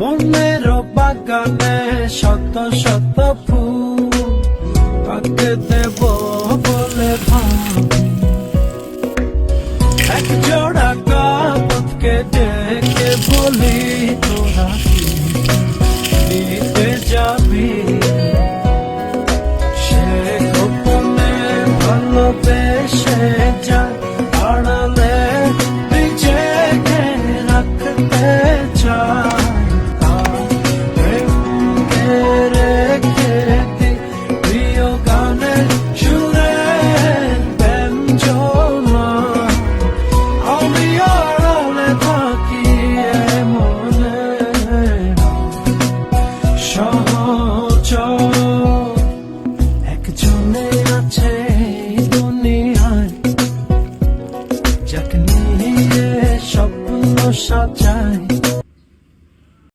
মনের বাগানে শত শত ফুল। কাকে দেব বলে ভাবি। এক জোড়া কাপথকে ডেকে বলি তোরা নিতে যাবি? সে গোপনে ভালোবেসে যায় আড়ালে নিজেকে রাখতে একজনে আছে দুনিয়ায় যাকে নিয়ে স্বপ্ন সাজায়।